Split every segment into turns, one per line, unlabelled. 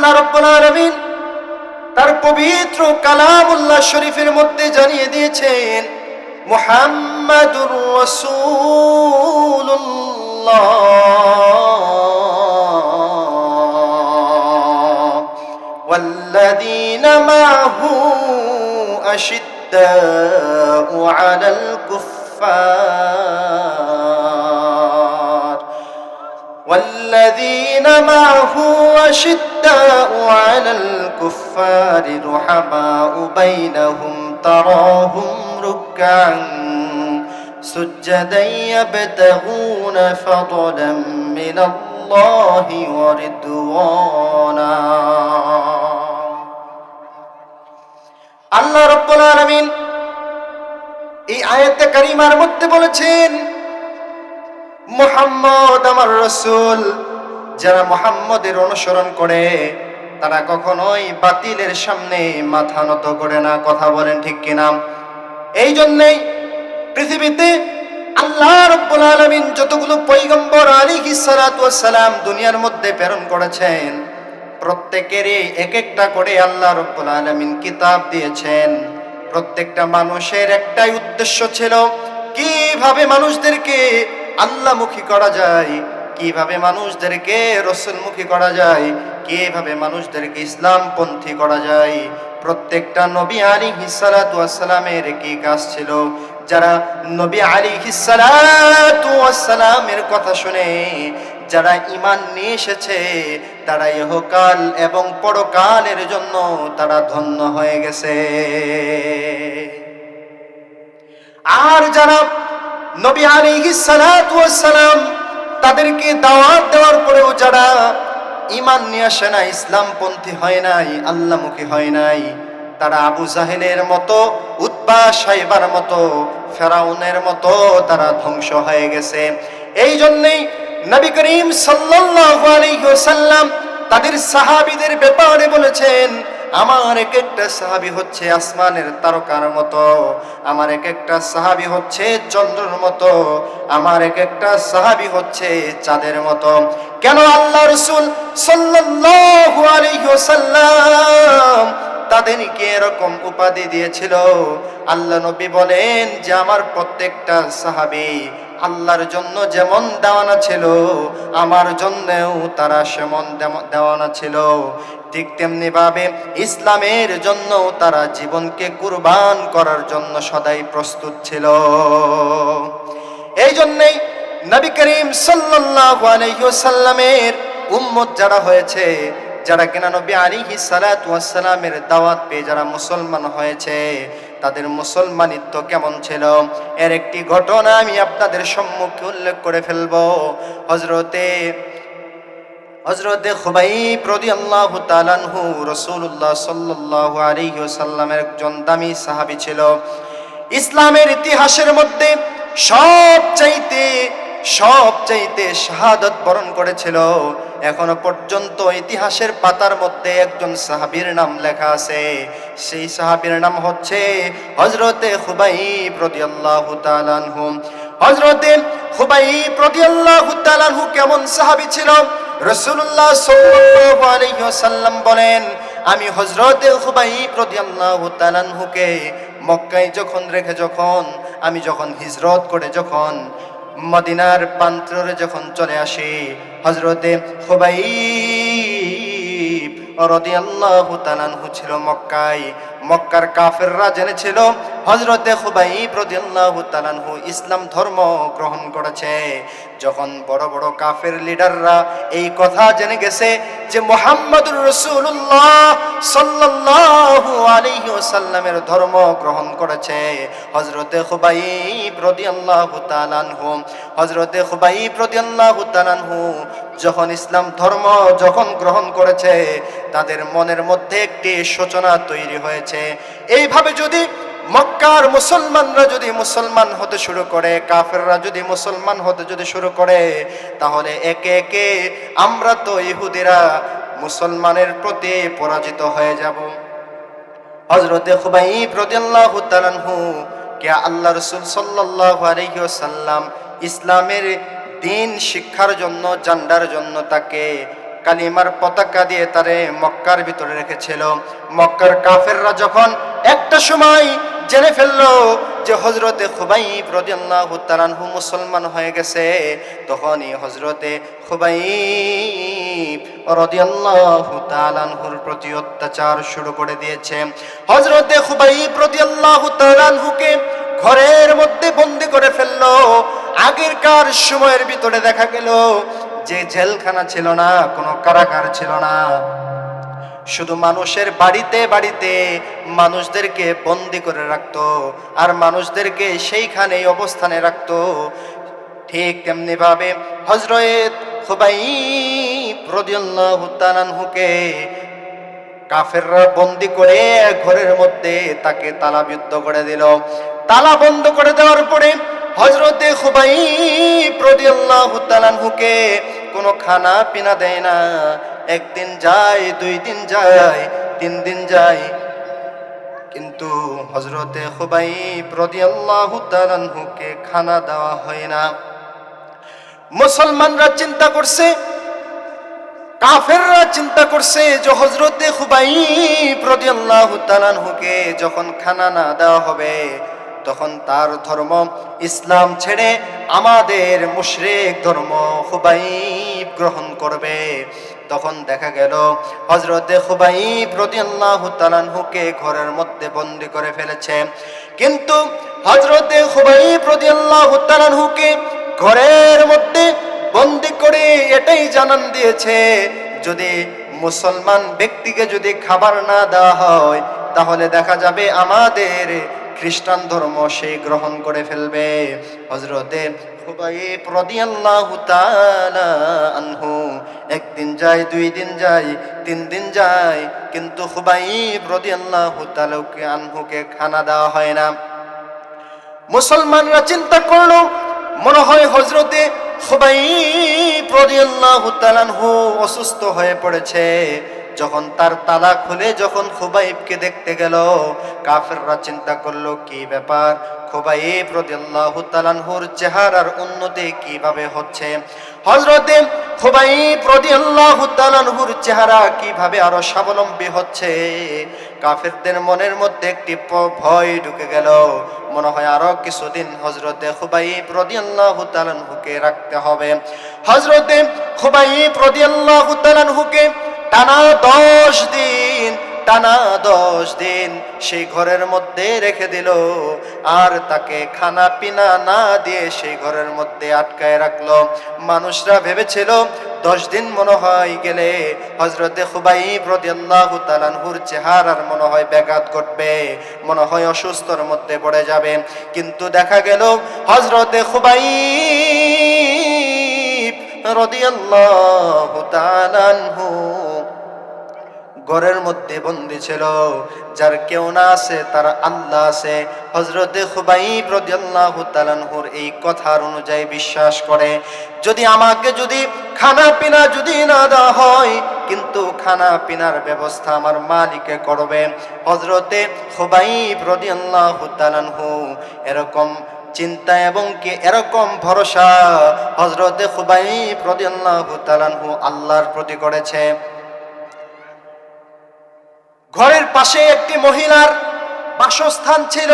আল্লাহ রব্বুল আলামিন তার পবিত্র কালামুল্লাহ শরীফের মধ্যে জানিয়ে দিয়েছেন মুহাম্মাদুর রাসূলুল্লাহ والذين معه أشداء على الكفار والذين معه أشداء على الكفار رحماء بينهم تراهم ركعا سجدا يبتغون فضلا من الله ورضوانا আল্লাহ রব্বুল আলামিন এই আয়াতে কারিমার মধ্যে বলেছেন মোহাম্মদ আমার রসুল যারা মোহাম্মদের অনুসরণ করে, তারা কখনোই বাতিলের সামনে মাথা নত করে না। কথা বলেন ঠিক কিনা? এই জন্যেই পৃথিবীতে আল্লাহ রব্বুল আলামিন যতগুলো পৈগম্বর ওয়াস সালাম দুনিয়ার মধ্যে প্রেরণ করেছেন, প্রত্যেকেরই এক একটা করে আল্লাহ রব্বুল আলামিন কিতাব দিয়েছেন। প্রত্যেকটা মানুষের একটাই উদ্দেশ্য ছিল, কীভাবে মানুষদেরকে আল্লাহমুখী করা যায় কীভাবে মানুষদেরকে রসুলমুখী করা যায়, কীভাবে মানুষদেরকে ইসলামপন্থী করা যায়, প্রত্যেকটা নবী আলী হিসালামের কি কাজ ছিল? যারা নবী আলী হিসালামের কথা শুনে, যারা ইমান নিয়ে এসেছে, তারা ইহকাল এবং পরকালের জন্য তারা ধন্য হয়ে গেছে। আর যারা নবী ওয়াস সালাম তাদেরকে দাওয়াত দেওয়ার পরেও যারা ইমান নিয়ে আসে না ইসলামপন্থী হয় নাই আল্লাহমুখী হয় নাই, তারা আবু জাহেলের মতো উৎপা সাইবার মতো, ফেরাউনের মতো তারা ধ্বংস হয়ে গেছে। এই জন্যেই নবী করিম সাল্লাল্লাহু আলাইহি ওয়াসাল্লাম তাদের সাহাবিদের ব্যাপারে বলেছেন আমার এক একটা সাহাবি হচ্ছে আসমানের তারকার মতো, আমার এক একটা সাহাবি হচ্ছে চন্দ্রের মতো, আমার এক একটা সাহাবি হচ্ছে চাঁদের মতো। কেন আল্লাহ রসুল সাল্লাল্লাহু আলাইহি তাদেরকে এরকম উপাধি দিয়েছিল? আল্লাহ নবী বলেন যে আমার প্রত্যেকটা সাহাবি আল্লাহর জন্য যেমন দেওয়ানা ছিল, আমার জন্যও তারা সেমন দেওয়ানা ছিল। ঠিক তেমনি ভাবে ইসলামের জন্য তারা জীবনকে কুরবান করার জন্য সদাই প্রস্তুত ছিল। এই জন্যেই নবী করিম সাল্লাল্লাহু আলাইহি ওয়াসাল্লামের উম্মত যারা হয়েছে, যারা কিনা নবী আলিহি সালামের দাওয়াত পেয়ে যারা মুসলমান হয়েছে তাদের মুসলমানিত্ব কেমন ছিল? এর একটি ঘটনা আমি আপনাদের সম্মুখে উল্লেখ করে ফেলব। হজরতে হজরতে খুবাইব রাদিয়াল্লাহু তাআলাহু রাসূলুল্লাহ সাল্লাল্লাহু আলাইহি ওয়াসাল্লামের একজন দামি সাহাবী ছিল। ইসলামের ইতিহাসের মধ্যে সব চাইতে সব চাইতে শাহাদত বরণ করেছিল। এখনও পর্যন্ত ইতিহাসের পাতার মধ্যে একজন সাহাবীর নাম লেখা আছে। সেই সাহাবীর নাম হচ্ছে হজরতে খুবাইব রাদিয়াল্লাহু তাআলাহু হজরতে খুবাইব রাদিয়াল্লাহু তাআলাহু কেমন সাহাবী ছিল? রাসূলুল্লাহ সাল্লাল্লাহু আলাইহি বলেন, আমি হযরতে খুবাইব রাদিয়াল্লাহু তাআলাহুকে মক্কায় যখন রেখে যখন, আমি যখন হিজরত করে যখন মদিনার প্রান্তরে যখন চলে আসে হজরতে খুবাইব আল্লাহ তালানহু ছিল মক্কায়। মক্কার কাফেররা জেনেছিল হজরতে খুবাইব রাদিয়াল্লাহু তাআলাহু ইসলাম ধর্ম গ্রহণ করেছে। যখন বড় বড় কাফের লিডাররা এই কথা জেনে গেছে যে মোহাম্মদুর রসুল্লাহ সাল্লাল্লাহু আলাইহি ওয়াসাল্লামের ধর্ম গ্রহণ করেছে। হজরতে খুবাইব রাদিয়াল্লাহু তাআলাহু হজরতে খুবাইব রাদিয়াল্লাহু তাআলাহু যখন ইসলাম ধর্ম যখন গ্রহণ করেছে, তাদের মনের মধ্যে একটি সূচনা তৈরি হয়েছে। এইভাবে যদি মক্কার মুসলমানরা যদি মুসলমান হতে শুরু করে, কাফেররা যদি মুসলমান হতে যদি শুরু করে, তাহলে একে একে আমরা তো ইহুদিরা মুসলমানের প্রতি পরাজিত হয়ে যাব। হজরতে খুবাইব রাদিয়াল্লাহু তাআলাহু কে আল্লাহ রাসূল সাল্লাল্লাহু আলাইহি ওয়াসাল্লাম ইসলামের দিন শিক্ষার জন্য জান্ডার জন্য তাকে কালিমার পতাকা দিয়ে তারে মক্কার ভিতরে রেখেছিল। মক্কার কাফেররা যখন একটা সময় জেনে ফেলল যে হজরতে খুবাইব রাদিয়াল্লাহু তাআলাহু মুসলমান হয়ে গেছে, তখনই হজরতে খুবাইব রাদিয়াল্লাহু তাআলাহুর প্রতি অত্যাচার শুরু করে দিয়েছে। হজরতে খুবাইব রাদিয়াল্লাহু তাআলাহুকে ঘরের মধ্যে বন্দি করে ফেলল। আগেরকার সময়ের ভিতরে দেখা গেল যে জেলখানা ছিল না, কোনো কারাগার ছিল না। শুধু মানুষের বাড়িতে বাড়িতে মানুষদেরকে বন্দি করে রাখতো আর মানুষদেরকে সেইখানে অবস্থানে রাখতো। ঠিক তেমনি ভাবে হজরত খুবাই রদিয়াল্লাহু তাআলাহুকে কাফেররা বন্দি করে ঘরের মধ্যে তাকে তালাবিদ্ধ করে দিল। তালা বন্ধ করে দেওয়ার পরে হজরতে খুবাই প্রদিয়াল্লাহু তাআলাহুকে কোনো খানা পিনা দেয় না। একদিন যায়, দুই দিন যায়, তিন দিন যায়। কিন্তু হজরতে খুবাই তাআলাহুকে খানা দেওয়া হয় না। মুসলমানরা চিন্তা করছে, কাফেররা চিন্তা করছে যে হজরতে খুবাই প্রদিয়াল্লাহু তাআলাহুকে যখন খানা না দেওয়া হবে তখন তার ধর্ম ইসলাম ছেড়ে আমাদের মুশরেক ধর্ম খুবাইব গ্রহণ করবে। তখন দেখা গেল হজরতে খুবাইব রাদিয়াল্লাহু তাআলাহুকে ঘরের মধ্যে বন্দি করে ফেলেছে। কিন্তু হজরতে খুবাইব রাদিয়াল্লাহু তাআলাহুকে ঘরের মধ্যে বন্দি করে এটাই জানান দিয়েছে, যদি মুসলমান ব্যক্তিকে যদি খাবার না দেওয়া হয়, তাহলে দেখা যাবে আমাদের খ্রিস্টান ধর্ম সে গ্রহণ করে ফেলবে। হজরতে আনহু, একদিন যায়, দুই দিন যায়, তিন দিন যায়, কিন্তু খুবাইব রাদিয়াল্লাহু তাআলাকে আনহুকে খানা দেওয়া হয় না। মুসলমানরা চিন্তা করল, মনে হয় হজরতে খুবাইব রাদিয়াল্লাহু তাআলাহু অসুস্থ হয়ে পড়েছে। যখন তার তালা খুলে যখন খুবাইবকে দেখতে গেল, কাফেররা চিন্তা করল, কি ব্যাপার? খুবাইব রাদিয়াল্লাহু তাআলাহুর চেহারার উন্নতি কীভাবে হচ্ছে? হযরতে খুবাইব রাদিয়াল্লাহু তাআলাহুর চেহারা কীভাবে আরও স্বাবলম্বী হচ্ছে? কাফেরদের মনের মধ্যে একটি ভয় ঢুকে গেল। মনে হয় আরও কিছুদিন হজরতে খুবাইব রাদিয়াল্লাহু তাআলাহুকে রাখতে হবে। হজরতে খুবাইব রাদিয়াল্লাহু তাআলাহুকে টানা দশ দিন, টানা দশ দিন সেই ঘরের মধ্যে রেখে দিল। আর তাকে খানা পিনা না দিয়ে সেই ঘরের মধ্যে আটকায় রাখল। মানুষরা ভেবেছিল, দশ দিন মনে হয় গেলে হজরতে খুবাইব রাদিয়াল্লাহু তাআলাহুর চেহারার মনে হয় ব্যাঘাত ঘটবে, মনে হয় অসুস্থর মধ্যে পড়ে যাবে কিন্তু দেখা গেল হজরতে খুবাইব রাদিয়াল্লাহু তাআলা আনহু ঘরের মধ্যে বন্দি ছিল। যার কেউ না আছে, তার আল্লাহ আছে। হজরতে তাআলাহুর এই কথার অনুযায়ী বিশ্বাস করে, যদি আমাকে যদি খানা পিনা যদি না দেওয়া হয়, কিন্তু খানা পিনার ব্যবস্থা আমার মালিকে করবে। হজরতে খুবাইব রাদিয়াল্লাহু তাআলাহু এরকম চিন্তা এবং কি এরকম ভরসা হজরতে খুবাইব রাদিয়াল্লাহু তাআলাহু আল্লাহর প্রতি করেছে। ঘরের পাশে একটি মহিলার বাসস্থান ছিল।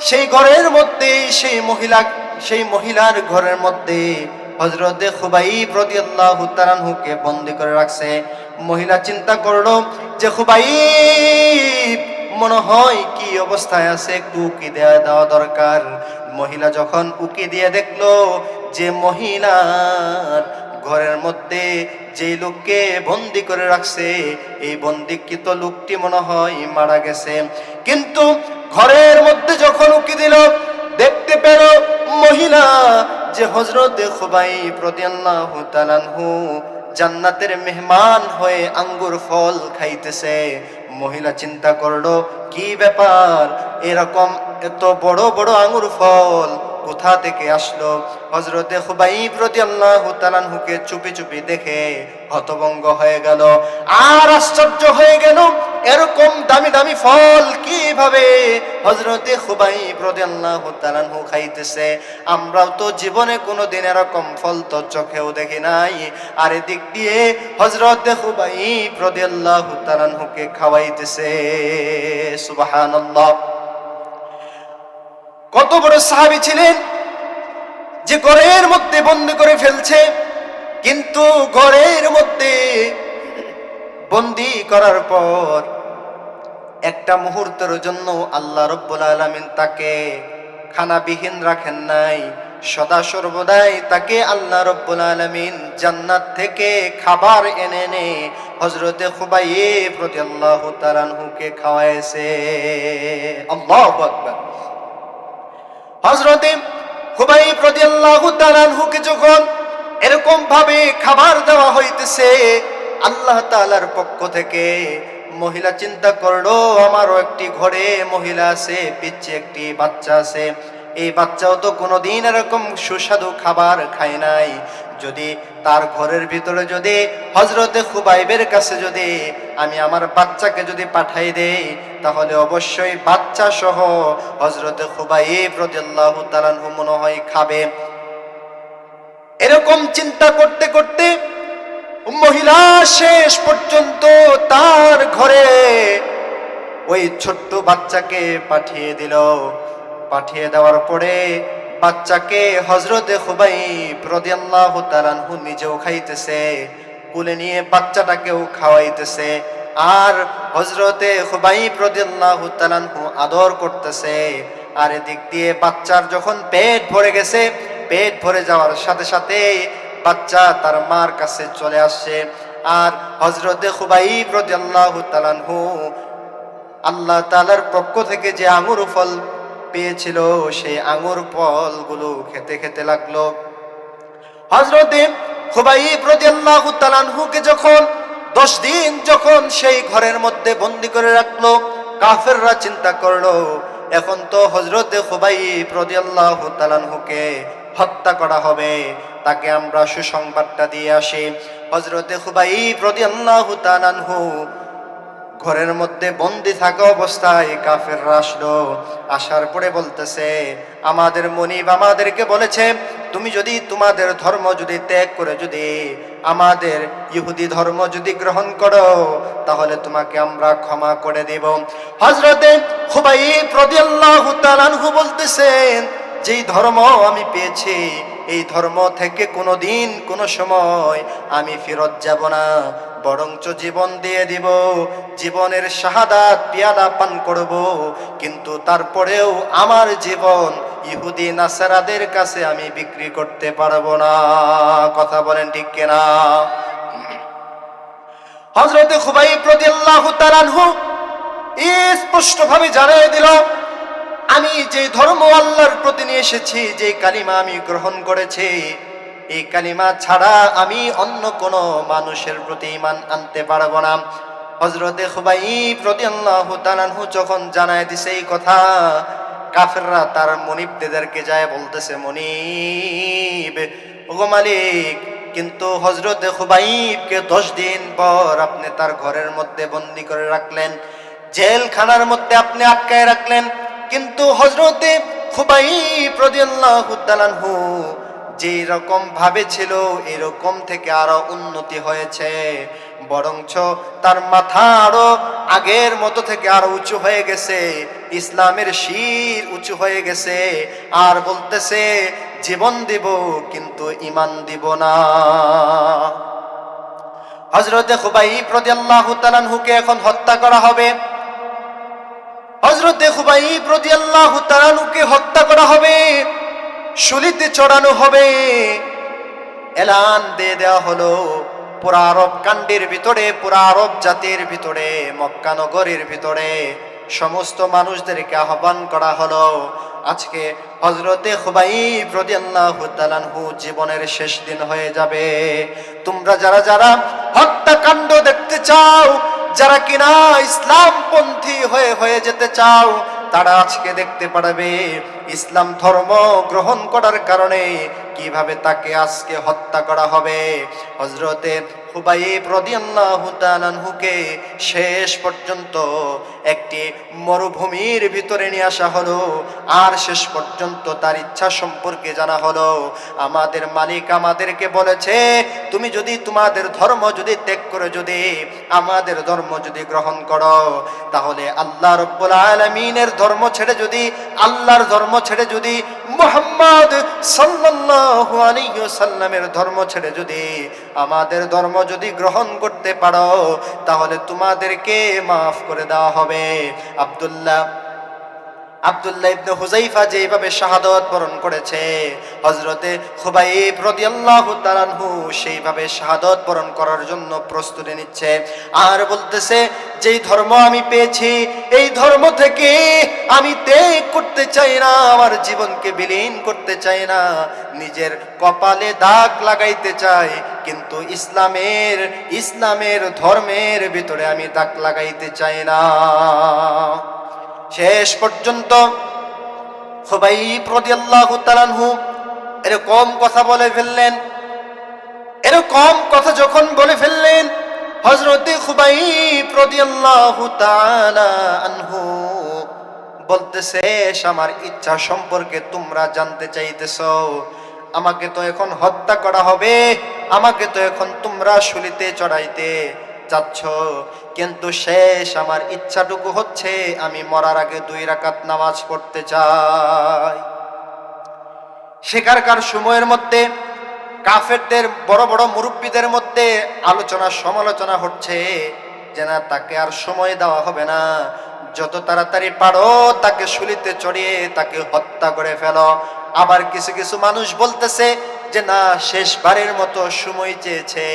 সেই ঘরের মধ্যে সেই মহিলা, সেই মহিলার ঘরের মধ্যে হজরতে খুবাইব রাদিয়াল্লাহু তাআলাহুকে বন্দি করে রাখছে। মহিলা চিন্তা করল যে, খুবাইব, মনে হয় কি অবস্থায় আছে? একটু উকি দেওয়া দেওয়া দরকার। মহিলা যখন উকি দিয়ে দেখল যে, মহিলার ঘরের মধ্যে যে লোককে বন্দি করে রাখছে, এই বন্দিকৃত লোকটি মনে হয় মারা গেছে। কিন্তু ঘরের মধ্যে যখন উকি দিল, দেখতে পেল মহিলা যে হজরতে খুবাই প্রদিয়াল্লাহু তাআলাহু জান্নাতের মেহমান হয়ে আঙ্গুর ফল খাইতেছে। মহিলা চিন্তা করল, কি ব্যাপার? এরকম এত বড় বড় আঙ্গুর ফল কোথা থেকে আসলো? হজরতে খুবাইব রাদিয়াল্লাহু তাআলাহুকে চুপি চুপি দেখে হতভঙ্গ হয়ে গেল। আর আশ্চর্য হয়ে গেল, এরকম দামি দামি ফল কীভাবে হজরতে খুবাইব খুবাই রাদিয়াল্লাহু তাআলাহু খাইতেছে? আমরাও তো জীবনে কোনো দিন এরকম ফল তো চোখেও দেখি নাই। আর এদিক দিয়ে হজরতে খুবাইব খুবাই রাদিয়াল্লাহু তাআলাহুকে খাওয়াইতেছে। সুবহানাল্লাহ। কত বড় সাহাবী ছিলেন যে ঘরের মধ্যে বন্দি করে ফেলছে, কিন্তু ঘরের মধ্যে বন্দি করার পর একটা মুহূর্তের জন্য আল্লাহ রব্বুল আলমিন তাকে খানাবিহীন রাখেন নাই। সদা সর্বদাই তাকে আল্লাহ রব্বুল আলমিন জান্নাত থেকে খাবার এনে এনে হজরতে খুবাইয়ে প্রতি আল্লাহ তালানহুকে খাওয়াইছে। আল্লাহ আকবার। হজরতে খুবাই প্রতি আল্লাহ তালানহুকে যখন এরকম ভাবে খাবার দেওয়া হইতেছে, আল্লাহ তালার পক্ষ থেকে মহিলা চিন্তা করল, আমারও একটি ঘরে মহিলা আছে পিচ্ছে একটি বাচ্চা আছে। এই বাচ্চাও তো কোনোদিন এরকম সুস্বাদু খাবার খায় নাই। যদি তার ঘরের ভিতরে যদি হজরতে খুবাইবের কাছে যদি আমি আমার বাচ্চাকে যদি পাঠাই দেই, তাহলে অবশ্যই বাচ্চা সহ হজরতে খুবাইব রাদিয়াল্লাহু তাআলাহু মনে হয় খাবে। এরকম চিন্তা করতে করতে মহিলা শেষ পর্যন্ত তার ঘরে ওই ছোট্ট বাচ্চাকে পাঠিয়ে দিল। পাঠিয়ে দেওয়ার পরে বাচ্চাকে হজরতে খুবাই প্রদিয়াল্লাহ তালানহু নিজেও খাইতেছে, কুলে নিয়ে বাচ্চাটাকেও খাওয়াইতেছে আর হজরতে খুবাই প্রদিয়াল্লাহ তালানহু আদর করতেছে। আর এদিক দিয়ে বাচ্চার যখন পেট ভরে গেছে, পেট ভরে যাওয়ার সাথে সাথে বাচ্চা তার মার কাছে চলে আসছে। আর হজরতে খুবাই প্রদিয়াল্লাহ তালানহু আল্লাহ তালার পক্ষ থেকে যে আঙুর ফল পেয়েছিল, সেই আঙুর ফলগুলো খেতে খেতে লাগল। হজরতে খুবাই প্রদিয়াল্লাহু তালানহুকে যখন, দশ দিন যখন সেই ঘরের মধ্যে বন্দি করে রাখল, কাফেররা চিন্তা করল, এখন তো হজরতে খুবাই প্রদিয়াল্লাহু তালানহুকে হত্যা করা হবে, তাকে আমরা সুসংবাদটা দিয়ে আসি। হজরতে খুবাই প্রদিয়াল্লাহু তালানহু ঘরের মধ্যে বন্দি থাকা অবস্থায় কাফের আসলো। আসার পরে বলতেছে, আমাদের মনিব আমাদেরকে বলেছে, তুমি যদি তোমাদের ধর্ম যদি ত্যাগ করে যদি আমাদের ইহুদি ধর্ম যদি গ্রহণ করো, তাহলে তোমাকে আমরা ক্ষমা করে দেব। হজরতে খুবাই প্রদিয়াল্লাহু বলতেছেন, যেই ধর্ম আমি পেয়েছি, এই ধর্ম থেকে কোনো দিন কোনো সময় আমি ফেরত যাব না। বরঞ্চ জীবন দিয়ে দিব। জীবনের শাহাদাত পিয়ালা পান করব। কিন্তু তারপরেও আমার জীবন ইহুদি, নাসারাদের কাছে আমি বিক্রি করতে পারব না। কথা বলেন ঠিক কিনা? হজরতে খুবাই তালানহু স্পষ্ট ভাবে জানিয়ে দিল, আমি যে ধর্ম আল্লাহর প্রতি নিয়ে এসেছি, যে কালিমা আমি গ্রহণ করেছি এই কালিমা ছাড়া আমি অন্য কোনো মানুষের প্রতি ইমান আনতে পারব না। হজরতে খুবাই প্রতি আল্লাহ যখন জানায় দিছে এই কথা, কাফেররা তার মনিবদেরকে যায় বলতেছে, মনিব, ওগো মালিক, কিন্তু হজরতে খুবাইবকে দশ দিন পর আপনি তার ঘরের মধ্যে বন্দি করে রাখলেন, জেলখানার মধ্যে আপনি আটকায় রাখলেন, কিন্তু হজরতে খুবাই প্রদিয়াল্লাহু তাআলাহু যে রকম ভাবে ছিল, এরকম থেকে আরও উন্নতি হয়েছে। বরঞ্চ তার মাথা আরও আগের মতো থেকে আরও উঁচু হয়ে গেছে। ইসলামের শির উঁচু হয়ে গেছে। আর বলতেছে, জীবন দিব, কিন্তু ইমান দিব না। হজরতে খুবাই প্রদিয়াল্লাহু তাআলাহুকে এখন হত্যা করা হবে। হজরতে খুবাই প্রদিয়াল্লাহু তাআলাহুকে হত্যা করা হবে। শুলিতে চড়ানো হবে। এলান দিয়ে দেওয়া হলো পুরা আরব কাণ্ডের ভিতরে, পুরা আরব জাতির ভিতরে, মক্কা নগরীর ভিতরে। সমস্ত মানুষদেরকে আহ্বান করা হলো। আজকে হজরতে খুবাই জীবনের শেষ দিন হয়ে যাবে। তোমরা যারা যারা হত্যাকাণ্ড দেখতে চাও, যারা কিনা ইসলামপন্থী হয়ে হয়ে যেতে চাও তারা আজকে দেখতে পারবে। ইসলাম ধর্ম গ্রহণ করার কারণে কীভাবে তাকে আজকে হত্যা করা হবে? হজরতে হুবাইব রদিয়াল্লাহু শেষ পর্যন্ত একটি মরুভূমির ভিতরে নিয়ে আসা হলো। আর শেষ পর্যন্ত তার ইচ্ছা সম্পর্কে জানা হলো। আমাদের মালিক আমাদেরকে বলেছে, তুমি যদি তোমাদের ধর্ম যদি ত্যাগ করে যদি আমাদের ধর্ম যদি গ্রহণ করো, তাহলে আল্লাহ রব্বুল আলমিনের ধর্ম ছেড়ে যদি, আল্লাহর ধর্ম ছেড়ে যদি মুহাম্মদ আলাইহি সাল্লামের ধর্ম ছেড়ে যদি আমাদের ধর্ম যদি গ্রহণ করতে পারো, তাহলে তোমাদেরকে মাফ করে দেওয়া হবে। আব্দুল্লাহ আব্দুল্লাহ ইবনে হুজাইফা যেভাবে শাহাদত বরণ করেছে, হযরতে খুবাইব রাদিয়াল্লাহু সেইভাবে শাহাদত বরণ করার জন্য প্রস্তুতি নিচ্ছে। আর বলতেছে যেই ধর্ম আমি পেয়েছি, এই ধর্ম থেকে আমি ত্যাগ করতে চাই না, আমার জীবনকে বিলীন করতে চাই না, নিজের কপালে দাগ লাগাইতে চাই, কিন্তু ইসলামের ইসলামের ধর্মের ভিতরে আমি দাগ লাগাইতে চাই না। শেষ পর্যন্ত খুবাইব রাদিয়াল্লাহু তাআলাহু এরকম কথা বলে ফেললেন। এরকম কথা যখন বলে ফেললেন রাদিয়াল্লাহু তাআলা আনহু বলতেছে আমার ইচ্ছা সম্পর্কে তোমরা জানতে চাইতেছো। আমাকে তো এখন হত্যা করা হবে। আমাকে তো এখন তোমরা শুলিতে চড়াইতে চাচ্ছ। কিন্তু শেষ আমার ইচ্ছাটুকু হচ্ছে আমি মরার আগে দুই রাকাত নামাজ পড়তে চাই। সেখানকার সময়ের মধ্যে কাফেরদের, বড় বড় মুরব্বীদের মধ্যে আলোচনা সমালোচনা হচ্ছে যে না, তাকে আর সময় দেওয়া হবে না। যত তাড়াতাড়ি পারো তাকে শুলিতে চড়িয়ে তাকে হত্যা করে ফেলো। আবার কিছু কিছু মানুষ বলতেছে যে না, শেষবারের মতো সময় চেয়েছে,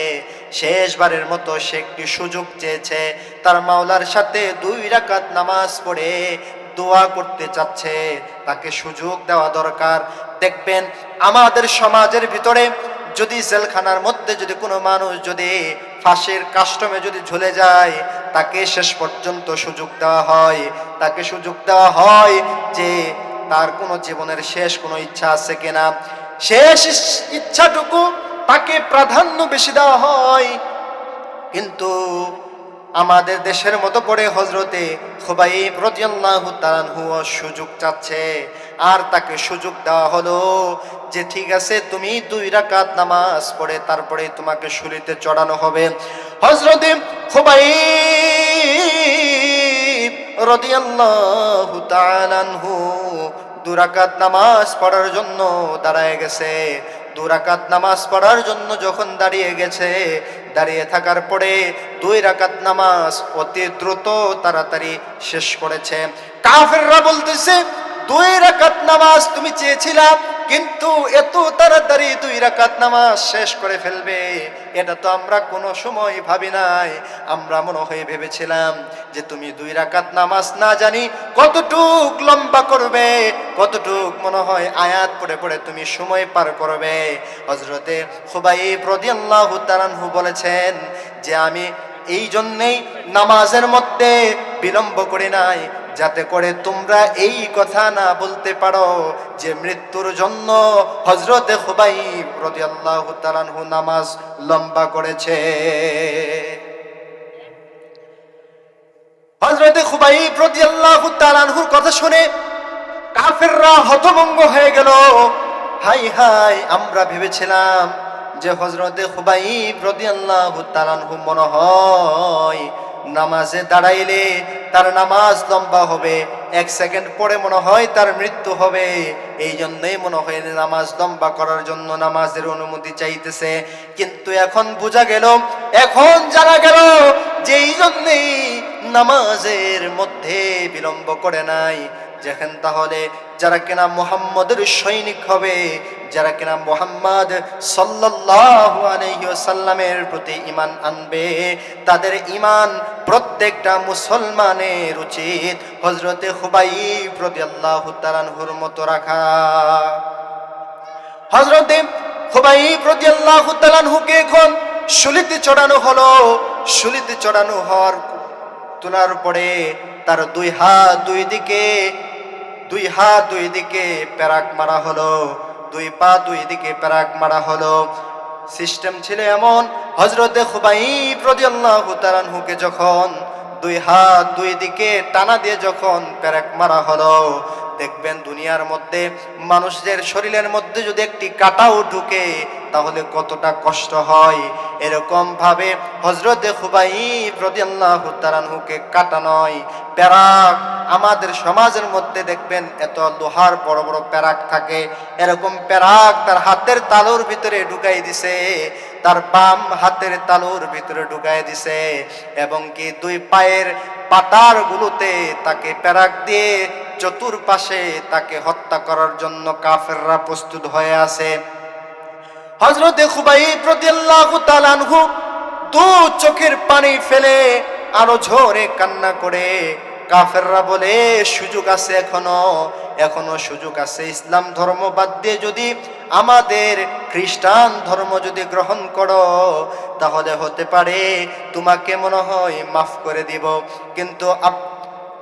শেষবারের মতো সে একটি সুযোগ চেয়েছে। তার মাওলার সাথে দুই রাকাত নামাজ পড়ে দোয়া করতে চাচ্ছে, তাকে সুযোগ দেওয়া দরকার। দেখবেন আমাদের সমাজের ভিতরে যদি জেলখানার মধ্যে যদি কোনো মানুষ যদি ফাঁসির কাস্টমে যদি ঝুলে যায়, তাকে শেষ পর্যন্ত সুযোগ দেওয়া হয়। তাকে সুযোগ দেওয়া হয় যে তার কোনো জীবনের শেষ কোনো ইচ্ছা আছে কিনা। শেষ ইচ্ছাটুকু তাকে প্রাধান্য বেশি দেওয়া হয়। কিন্তু আমাদের দেশের মতো করে হজরতে খুবাইব রাদিয়াল্লাহু তাআলাহু সুযোগ চাচ্ছে। আর তাকে সুযোগ দেওয়া হলো যে, ঠিক আছে, তুমি দুই রাকাত নামাজ পড়ে তারপরে তোমাকে শুলিতে চড়ানো হবে। হজরতে খুবাইব রাদিয়াল্লাহু তাআলাহু দুরাকাত নামাজ পড়ার জন্য দাঁড়ায় গেছে। দুরাকাত নামাজ পড়ার জন্য যখন দাঁড়িয়ে গেছে, দাঁড়িয়ে থাকার পরে দুই রাকাত নামাজ অতি দ্রুত তাড়াতাড়ি শেষ করেছে। কাফেররা বলতেছে দুই রাকাত নামাজ তুমি চেয়েছিলা, কিন্তু এত তাড়াতাড়ি দুই রাকাত নামাজ শেষ করে ফেলবে। এটা তো আমরা কোনো সময় ভাবি নাই। আমরা মনে হয়ে ভেবেছিলাম যে তুমি দুই রাকাত নামাজ না জানি কতটুক লম্বা করবে, কতটুক মনে হয় আয়াত পড়ে পড়ে তুমি সময় পার করবে। হজরতে খুবাইব রাদিয়াল্লাহু তাআলাহু বলেছেন যে, আমি এই জন্যেই নামাজের মধ্যে বিলম্ব করি নাই। যাতে করে তোমরা এই কথা না বলতে পারো যে মৃত্যুর জন্য হজরতে খুবাইব রাদিয়াল্লাহু নামাজ লম্বা করেছে। হজরতে খুবাইব রাদিয়াল্লাহু তাআলাহুর কথা শুনে কাফেররা হতভঙ্গ হয়ে গেল। হাই হাই, আমরা ভেবেছিলাম যে হজরতে খুবাইব রাদিয়াল্লাহু তাআলাহু মনে হয় নামাজে দাঁড়াইলে তার নামাজ লম্বা হবে। এক সেকেন্ড পরে মনে হয় তার মৃত্যু হবে। এই জন্যই মনে হয় নামাজ লম্বা করার জন্য নামাজের অনুমতি চাইতেছে। কিন্তু এখন বোঝা গেল, এখন জানা গেল যে এই জন্যেই নামাজের মধ্যে বিলম্ব করে নাই। যেখান তাহলে যারা কিনা মোহাম্মদের সৈনিক হবে, যারা কিনা মোহাম্মদ সাল্লাল্লাহু আলাইহি ওয়াসাল্লামের প্রতি ঈমান আনবে, তাদের ঈমান প্রত্যেকটা মুসলমানের উচিত। হযরতে খুবাইব রাদিয়াল্লাহু তাআলার মতো রাখা। হযরতে খুবাইব রাদিয়াল্লাহু তাআলাহুকে এখন শুলিতে চড়ানো হলো। শুলিতে চড়ানো হওয়ার তোলার পরে তার দুই হাত দুই দিকে, দুই হাত দুই দিকে প্যারাক মারা হলো, দুই পা দুই দিকে প্যারাক মারা হলো। সিস্টেম ছিল এমন হজরতে খুবাইব রাদিয়াল্লাহু তাআলাহুকে যখন দুই হাত দুই দিকে টানা দিয়ে যখন প্যারাক মারা হলো, দেখবেন দুনিয়ার মধ্যে মানুষদের শরীরের মধ্যে যদি একটি কাটাও ঢুকে তাহলে কতটা কষ্ট হয়? এরকম ভাবে হজরতে তাআলাহুকে কাটা নয় প্যারাক আমাদের সমাজের মধ্যে দেখবেন এত লোহার বড় বড় প্যারাক থাকে। এরকম প্যারাক তার হাতের তালুর ভিতরে ঢুকাই দিছে, তার বাম হাতের তালুর ভিতরে ঢুকাই দিছে এবং কি দুই পায়ের পাতার গুলোতে তাকে প্যারাক দিয়ে চতুর্পাশে তাকে হত্যা করার জন্য কাফেররা প্রস্তুত হয়ে আছে। হজরতে তাআলা আনহু দু চোখের পানি ফেলে আরও ঝোরে কান্না করে। কাফেররা বলে, সুযোগ আছে এখনও এখনও সুযোগ আছে। ইসলাম ধর্ম বাদ দিয়ে যদি আমাদের খ্রিস্টান ধর্ম যদি গ্রহণ করো, তাহলে হতে পারে তোমাকে মনে হয় মাফ করে দিব। কিন্তু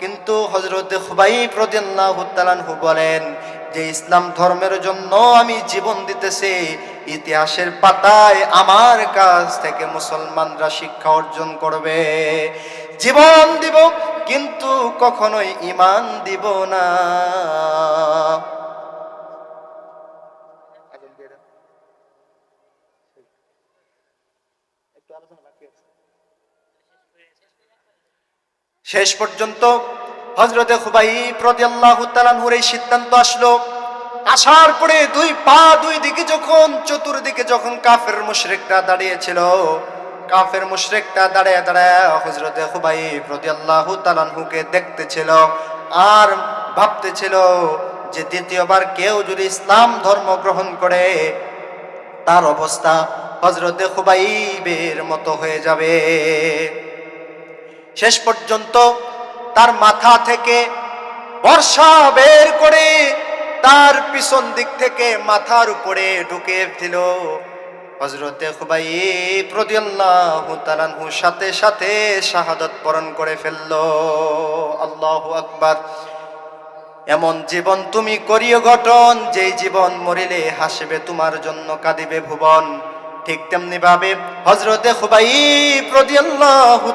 কিন্তু হজরতে খুবাই আনহু বলেন যে, ইসলাম ধর্মের জন্য আমি জীবন দিতেছি ইতিহাসের পাতায় আমার কাছ থেকে মুসলমানরা শিক্ষা অর্জন করবে। জীবন দিব, কিন্তু কখনোই ইমান দিব না। শেষ পর্যন্ত হজরতে খুবাই রাদিয়াল্লাহু তাআলার এই সিদ্ধান্ত আসলো। আসার পরে দুই পা দুই দিকে যখন, চতুর্দিকে যখন কাফের মুশরিকরা দাঁড়িয়েছিল, কাফের মুশরিকটা দাঁড়ায় দাঁড়ায় হজরত হজরতে খুবাই রাদিয়াল্লাহু তাআলাহুকে দেখতেছিল আর ভাবতেছিল যে দ্বিতীয়বার কেউ যদি ইসলাম ধর্ম গ্রহণ করে, তার অবস্থা হজরতে খুবাইবের মতো হয়ে যাবে। শেষ পর্যন্ত তার মাথা থেকে বর্ষা বের করে তার পিছন দিক থেকে মাথার উপরে ঢুকে দিল। হজরতে খুবাই প্রদিয়াল্লাহু তাআলাহু সাথে সাথে শাহাদত বরণ করে ফেলল। আল্লাহু আকবার। এমন জীবন তুমি করিও গঠন যেই জীবন মরিলে হাসবে তোমার জন্য, কাঁদিবে ভুবন। ঠিক তেমনি ভাবে হজরতে খুবাই প্রদিয়াল্লাহু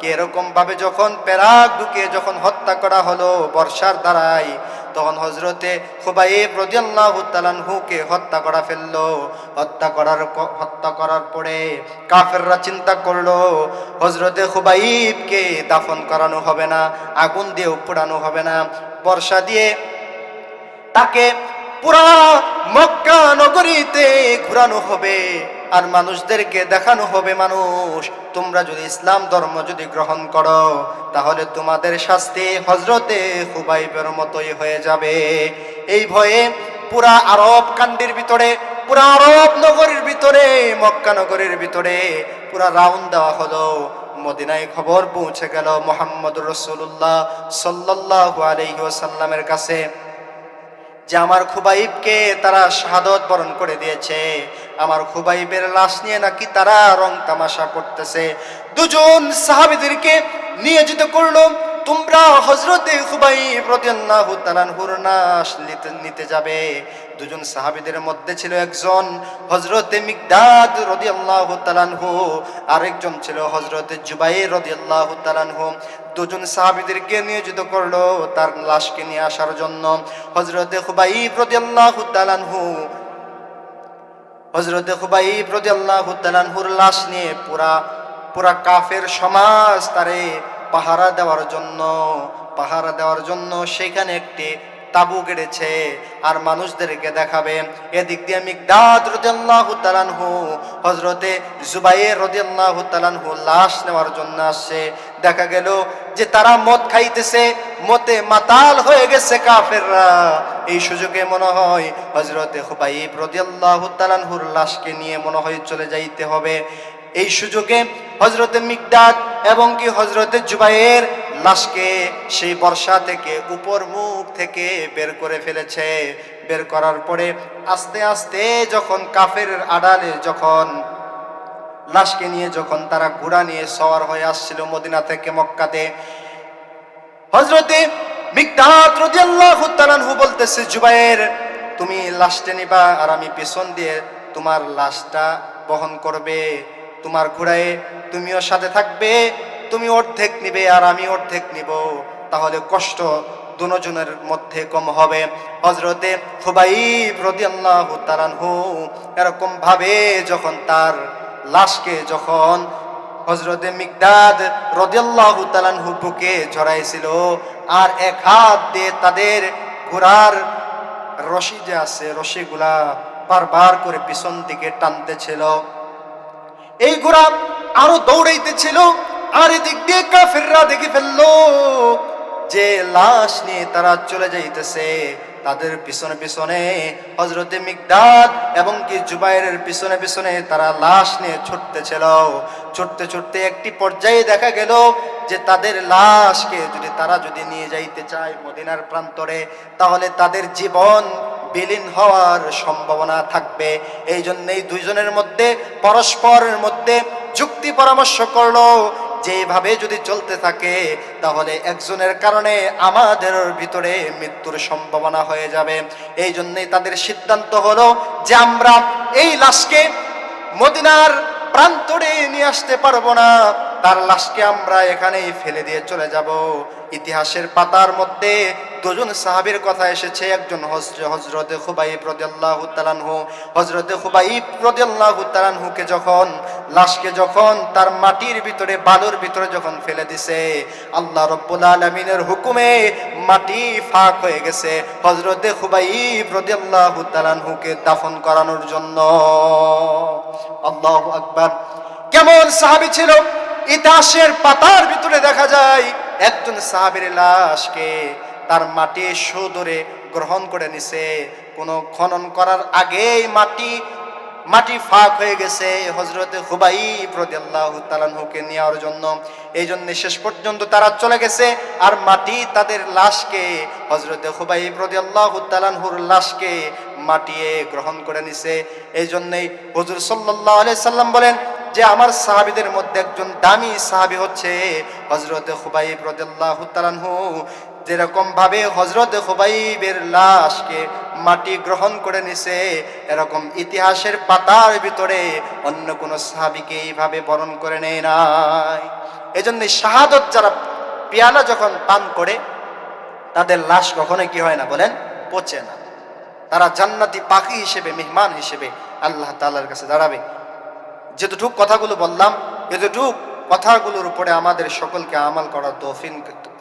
কে এরকম ভাবে যখন পেরাক ঢুকে যখন হত্যা করা হলো, বর্ষার দ্বারাই তখন হজরতে খুবাইব রাদিয়াল্লাহু তাআলাহুকে হত্যা করা ফেলল। হত্যা করার হত্যা করার পরে কাফেররা চিন্তা করল হজরতে খুবাইবকে দাফন করানো হবে না, আগুন দিয়ে পোড়ানো হবে না, বর্ষা দিয়ে তাকে পুরা মক্কা নগরীতে ঘুরানো হবে। আর মানুষদেরকে দেখানো হবে মানুষ। তোমরা যদি ইসলাম ধর্ম যদি গ্রহণ করো, তাহলে তোমাদের শাস্তি হজরতে হুবাইবের মতোই হয়ে যাবে। এই ভয়ে পুরা আরব কান্ডির ভিতরে, পুরা আরব নগরীর ভিতরে, মক্কা নগরীর ভিতরে পুরা রাউন্ড দেওয়া হলো। মদিনায় খবর পৌঁছে গেল মোহাম্মদ রসুল্লাহ সাল্লাহ আলহি ওসাল্লামের কাছে। যে আমার খুবাইবকে তারা শাহাদত বরণ করে দিয়েছে। আমার খুবাইবের লাশ নিয়ে নাকি তারা রং তামাশা করতেছে। দুজন সাহাবিদেরকে নিয়োজিত করল। তোমরা হজরতে রাদিয়াল্লাহু তাআলাহুর নাশ নিতে যাবে। দুজন সাহাবীদের মধ্যে ছিল একজন হজরতে মিকদাদ রাদিয়াল্লাহু তাআলাহু আরেকজন ছিল হজরতে জুবাই রদি রাদিয়াল্লাহু তাআলাহু দুজন সাহাবীদেরকে নিয়োজিত করল তার লাশকে নিয়ে আসার জন্য। হজরতে খুবাইব রাদিয়াল্লাহু তাআলাহু হজরতে খুবাইব রাদিয়াল্লাহু তাআলাহুর লাশ নিয়ে পুরা পুরা কাফের সমাজ তারে পাহারা দেওয়ার জন্য, পাহারা দেওয়ার জন্য সেখানে একটি তাবু গেড়েছে আর মানুষদেরকে দেখাবে। এদিক দিয়ে মিকদাদ রাদিয়াল্লাহু তাআলাহু হযরতে জুবাইর রাদিয়াল্লাহু তাআলাহু লাশ নেওয়ার জন্য আসছে। দেখা গেল যে তারা মদ খাইতেছে মতে মাতাল হয়ে গেছে কাফেররা। এই সুযোগে মনে হয় হযরতে খুবাইব রাদিয়াল্লাহু তাআলাহুর লাশকে নিয়ে মনে হয় চলে যাইতে হবে। এই সুযোগে হজরতে মিকদাদ এবং কি হজরতে জুবাইয়ের লাশকে সেই বর্ষা থেকে উপর মুখ থেকে বের করে ফেলেছে। বের করার পরে আস্তে আস্তে যখন কাফের আড়ালে যখন লাশকে নিয়ে যখন তারা ঘোড়া নিয়ে সওয়ার হয়ে আসছিল মদিনা থেকে মক্কাতে হজরতে মিকদাদ রাদিয়াল্লাহু তাআলাহু বলতেছে, জুবাইর, তুমি লাশটা নিবা আর আমি পেছন দিয়ে তোমার লাশটা বহন করবে। তোমার ঘোড়ায় তুমিও সাথে থাকবে, তুমি অর্ধেক নিবে আর আমি অর্ধেক নিব। তাহলে কষ্ট দুজনের মধ্যে কম হবে। হজরতে এরকম ভাবে যখন তার লাশকে যখন হজরতে মিকদাদ রদিয়াল্লাহু তাআলাহু বুকে ঝরাইছিল, আর এক হাত দিয়ে তাদের ঘোড়ার রশি যে আছে, রশিগুলা বারবার করে পিছন দিকে টানতেছিল এই ঘোড়া আরও দৌড়াইতেছিল, আর এদিক দিয়ে কাফেররা দেখে ফেলল যে লাশ নিয়ে তারা চলে যাইতেছে। তাদের পিছনে পিছনে হজরতে মিকদাদ এবং কি জুবাইরের পিছনে পিছনে তারা লাশ নিয়ে ছুটতেছিল। ছুটতে ছুটতে একটি পর্যায়ে দেখা গেল যে তাদের লাশকে যদি তারা যদি নিয়ে যাইতে চায় মদিনার প্রান্তরে, তাহলে তাদের জীবন বিলীন হওয়ার সম্ভাবনা থাকবে। এই জন্যই দুইজনের মধ্যে, পরস্পরের মধ্যে যুক্তি পরামর্শ করল যেভাবে যদি চলতে থাকে, তাহলে একজনের কারণে আমাদের ভিতরে মৃত্যুর সম্ভাবনা হয়ে যাবে। এই জন্যই তাদের সিদ্ধান্ত হলো যে আমরা এই লাশকে মদিনার প্রান্তরে নিয়ে আসতে পারব না। তার লাশকে আমরা এখানেই ফেলে দিয়ে চলে যাব। ইতিহাসের পাতার মধ্যে দুজন সাহাবীর কথা এসেছে, একজন হজরতে খুবাইব রদিয়াল্লাহু তাআলাহু হজরতে খুবাইব রদিয়াল্লাহু তাআলাহুকে যখন, লাশকে যখন তার মাটির ভিতরে, বালুর ভিতরে যখন ফেলে দিছে, আল্লাহ রব্বুল আলামিনের হুকুমে মাটি ফাঁক হয়ে গেছে। হজরতে খুবাইব রদিয়াল্লাহু তাআলাহুকে দাফন করানোর জন্য। আল্লাহ আকবার। কেমন সাহাবী ছিল? ইতিহাসের পাতার ভিতরে দেখা যায়, একজন সাহাবীর লাশকে তার মাটি সুদরে গ্রহণ করে নিছে। কোনো খনন করার আগেই মাটি মাটি ফাঁক হয়ে গেছে। হজরতে হুবাই প্রদিয়াল্লাহ তালানহুকে নেওয়ার জন্য। এই জন্য শেষ পর্যন্ত তারা চলে গেছে। আর মাটি তাদের লাশকে হজরতে হুবাই প্রদিয়াল্লাহ তালানহুর লাশকে মাটিয়ে গ্রহণ করে নিছে। এই জন্যই হজর সাল্লাহ সাল্লাম বলেন যে, আমার সাহাবিদের মধ্যে একজন দামি সাহাবি হচ্ছে হজরতে খুবাইব রদাল্লাহ তালানহু যেরকম ভাবে হজরত খুবাইবের লাশকে মাটি গ্রহণ করে নিছে, এরকম ইতিহাসের পাতার ভিতরে অন্য কোনো সাহাবিকে এইভাবে বরণ করে নেয় নাই। এজন্য শাহাদত যারা পেয়ালা যখন পান করে, তাদের লাশ কখনোই কি হয় না বলেন? পচে না। তারা জান্নাতি পাখি হিসেবে, মেহমান হিসেবে আল্লাহ তাআলার কাছে দাঁড়াবে। যেতটুক কথাগুলো বললাম, এতটুক কথাগুলোর উপরে আমাদের সকলকে আমাল করার তৌফিক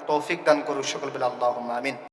তৌফিক দান করুক সকল বলে আল্লাহ আমিন